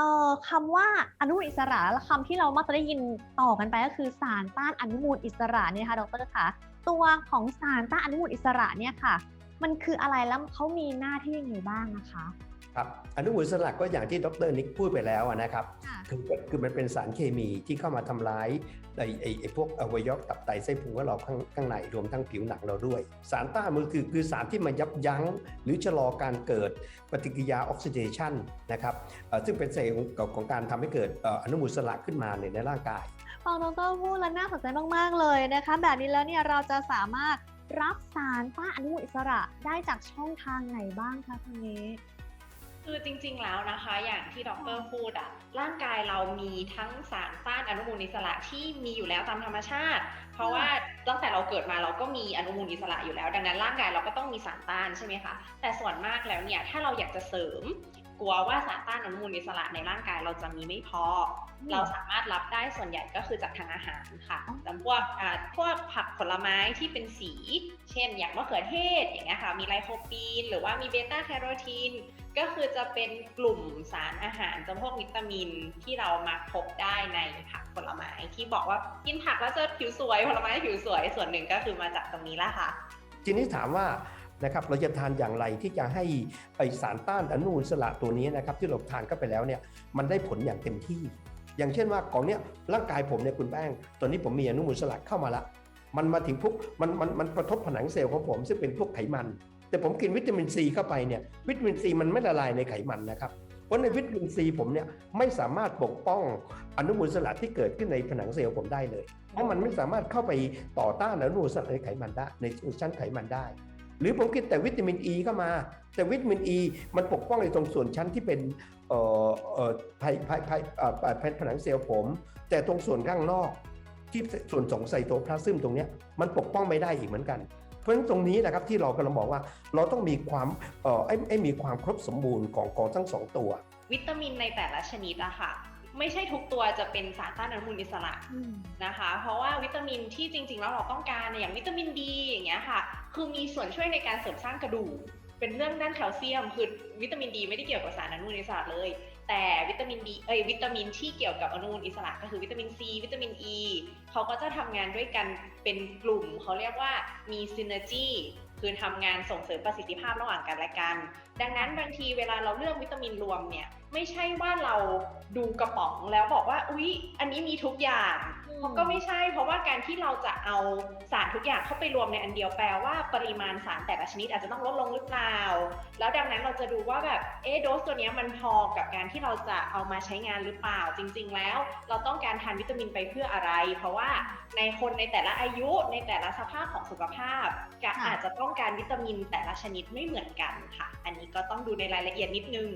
อ่อคำว่าอนุมูลอิสระและคำที่เรามักจะได้ยินต่อกันไปก็คือสารต้านอนุมูลอิสระเนี่ยนะคะดรคะตัวของสารต้านอนุมูลอิสระเนี่ยค่ะ มันคืออะไรแล้วเขามีหน้าที่ยังไงบ้างนะคะครับอนุมูลอิสระก็อย่างที่ดรนิกพูดไปแล้วอะนะครับค่ะคือคือมันเป็นสารเคมีที่เข้ามาทำร้ายไอ้ไอ้ไอ้พวกอวัยวะตับไตไส้พุงของเราข้างข้างในรวมทั้งผิวหนังเราด้วย สารต้านมันคือคือสารที่มายับยั้ง หรือชะลอการเกิดปฏิกิริยาออกซิเดชันนะครับเอ่อซึ่งเป็นสาเหตุของของการทำให้เกิดเอ่ออนุมูลอิสระขึ้นมาในในร่างกายฟังดรพูดแล้วน่าสนใจมาก ๆ เลยนะคะ แบบนี้แล้วเนี่ยเราจะสามารถ รับสารต้านอนุมูลอิสระได้จากช่องทางไหนบ้างคะทางนี้คือจริงๆแล้วนะคะ อย่างที่ดรพูดอะร่างกายเรามีทั้งสารต้านอนุมูลอิสระที่มีอยู่แล้วตามธรรมชาติ ราะว่าตั้งแต่เราเกิดมาเราก็มีอนุมูลอิสระอยู่แล้ว ดังนั้นร่างกายเราก็ต้องมีสารต้านใช่ไหมคะแต่ส่วนมากแล้วเนี่ยถ้าเราอยากจะเสริม กลัวว่าสารต้านอนุมูลอิสระในร่างกายเราจะมีไม่พออืมเราสามารถรับได้ส่วนใหญ่ก็คือจากทางอาหารค่ะอ๋อแต่พวกอ่าพวกผักผลไม้ที่เป็นสี เช่น อย่างมะเขือเทศอย่างเงี้ยค่ะมีไลโคปีน หรือว่ามีเบต้าแคโรทีน ก็คือจะเป็นกลุ่มสารอาหารจำพวกวิตามินที่เรามาพบได้ในผักผลไม้ที่บอกว่ากินผักแล้วจะผิวสวยผลไม้ผิวสวย ส่วนหนึ่งก็คือมาจากตรงนี้ละค่ะ ทีนี้ถามว่านะครับเราจะทานอย่างไรที่จะให้ไอสารต้านอนุมูลอิสระตัวนี้นะครับที่เราทานเข้าไปแล้วเนี่ยมันได้ผลอย่างเต็มที่ อย่างเช่นว่าของเนี้ยร่างกายผมเนี่ยคุณแป้งตอนนี้ผมมีอนุมูลอิสระเข้ามาละ มันมาถึงพวกมันมันมันกระทบผนังเซลล์ของผมซึ่งเป็นพวกไขมัน แต่ผมกินวิตามินซีเข้าไปเนี่ยวิตามินซีมันไม่ละลายในไขมันนะครับเพราะในวิตามินซีผมเนี่ยไม่สามารถปกป้องอนุมูลสระที่เกิดขึ้นในผนังเซลล์ผมได้เลย เพราะมันไม่สามารถเข้าไปต่อต้านอนุมูลอิสระในไขมันได้ในชั้นไขมันได้ หรือผมกินแต่วิตามินอ e ีเข้ามา แต่วิตามินอ e ีมันปกป้องในตรงส่วนชั้นที่เป็นเอ่อเอ่อภายภายภายภายผนังเซลล์ผม แต่ตรงส่วนข้างนอกที่ส่วนของไซโตพลาซึมตรงนี้มันปกป้องไม่ได้อีกเหมือนกัน เพราะฉะนั้นตรงนี้นะครับที่เรากำลังบอกว่าเราต้องมีความเอ่อไอ้ไอ้มีความครบสมบูรณ์ของของทั้งสองตัว วิตามินในแต่ละชนิดอะค่ะ ไม่ใช่ทุกตัวจะเป็นสารต้านอนุมูลอิสระนะคะ เพราะว่าวิตามินที่จริง ๆ แล้วเราต้องการอย่างวิตามินดีอย่างเงี้ยค่ะ คือมีส่วนช่วยในการเสริมสร้างกระดูกเป็นเรื่องด้านแคลเซียมคือวิตามินดีไม่ได้เกี่ยวกับสารอนุมูลอิสระเลย มินดีเอ้ยวิตามินที่เกี่ยวกับอนุมูลอิสระก็คือวิตามินซีวิตามินอ e, ีเขาก็จะทำงานด้วยกันเป็นกลุ่ม เขาเรียกว่ามีซินเนจีคือทำงานส่งเสริมประสิทธิภาพระหว่างกันและกัน ดังนั้นบางทีเวลาเราเลือกวิตามินรวมเนี่ยไม่ใช่ว่าเราดูกระป๋องแล้วบอกว่าอุ๊ย อันนี้มีทุกอย่าง ก็ไม่ใช่ เพราะว่าการที่เราจะเอาสารทุกอย่างเข้าไปรวมในอันเดียวแปลว่าปริมาณสารแต่ละชนิดอาจจะต้องลดลงหรือเปล่า แล้วดังนั้นเราจะดูว่าแบบเอ๊ะโดสตัวนี้มันพอกับการที่เราจะเอามาใช้งานหรือเปล่า จริง ๆ แล้ว เราต้องการทานวิตามินไปเพื่ออะไร เพราะว่าในคนในแต่ละอายุในแต่ละสภาพของสุขภาพก็อาจจะต้องการวิตามินแต่ละชนิดไม่เหมือนกันค่ะ อันนี้ก็ต้องดูในรายละเอียดนิดนึง